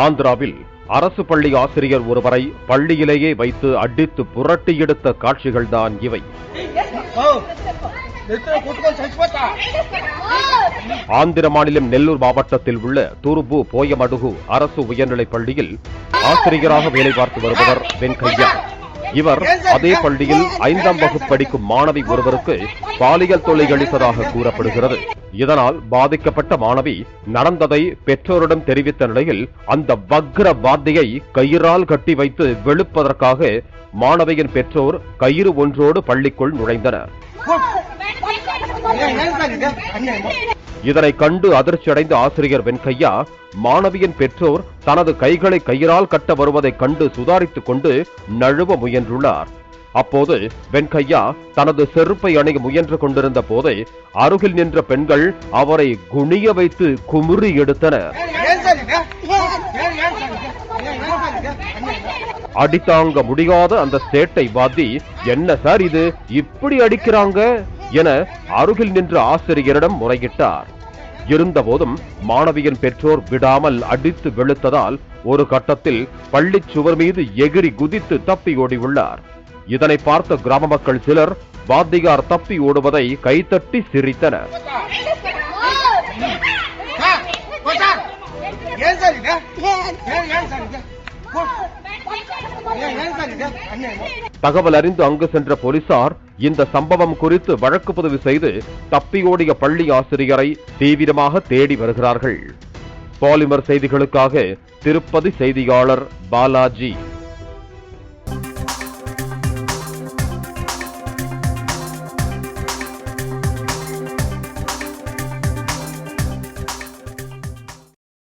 ஆந்திராவில் அரசு பள்ளி ஆசிரியர் ஒருவரை பள்ளியிலேயே வைத்து அடித்து புரட்டி எடுத்த காட்சிகள் தான் இவை ஆந்திர மாநிலம் நெல்லூர் மாவட்டத்தில் உள்ள துருபு போயமடுகு அரசு உயர்நிலைப் பள்ளியில் ஆசிரியராக வேலை பார்த்து வருபவர் வெண்கையா இவர் அதே பள்ளியில் ஐந்தாம் வகுப்பு படிக்கும் மாணவி ஒருவருக்கு பாலியல் தொல்லை அளித்ததாக கூறப்படுகிறது. இதனால் பாதிக்கப்பட்ட மாணவி நடந்ததை பெற்றோரிடம் தெரிவித்த நிலையில் அந்த வக்ர வாத்தியை கயிறால் கட்டி வைத்து வெளுப்பதற்காக மாணவியின் பெற்றோர் கயிறு ஒன்றோடு பள்ளிக்குள் நுழைந்தனர். இதனை கண்டு அதிர்ச்சி அடைந்த ஆசிரியர் வெண்கையா மாணவியின் பெற்றோர் தனது கைகளை கயிறால் கட்ட வருவதைக் கண்டு சுதாரித்துக் கொண்டு நழுவ முயன்றுள்ளார். அப்போது வெண்கையா தனது செருப்பை அணிய முயன்று கொண்டிருந்த போதே அருகில் நின்ற பெண்கள் அவரை குனிய வைத்து குமுறி எடுத்தனர். அடித்தாங்க முடியாத அந்த சேட்டை வாதி என்ன சார் இது? இப்படி அடிக்கிறாங்க? என அருகில் நின்ற ஆசிரியரிடம் முறையிட்டார். இருந்தபோதும் மாணவியின் பெற்றோர் விடாமல் அடித்து வெளுத்ததால் ஒரு கட்டத்தில் பள்ளி சுவர் மீது எகிரி குதித்து தப்பி ஓடியுள்ளார். இதனை பார்த்த கிராம மக்கள் சிலர் வாத்தியார் தப்பி ஓடுவதை கைத்தட்டி சிரித்தனர். தகவல் அறிந்து அங்கு சென்ற போலீசார் இந்த சம்பவம் குறித்து வழக்கு பதிவு செய்து தப்பியோடிய பள்ளி ஆசிரியரை தீவிரமாக தேடி வருகிறார்கள். பாலிமர் செய்திகளுக்காக திருப்பதி செய்தியாளர் பாலாஜி.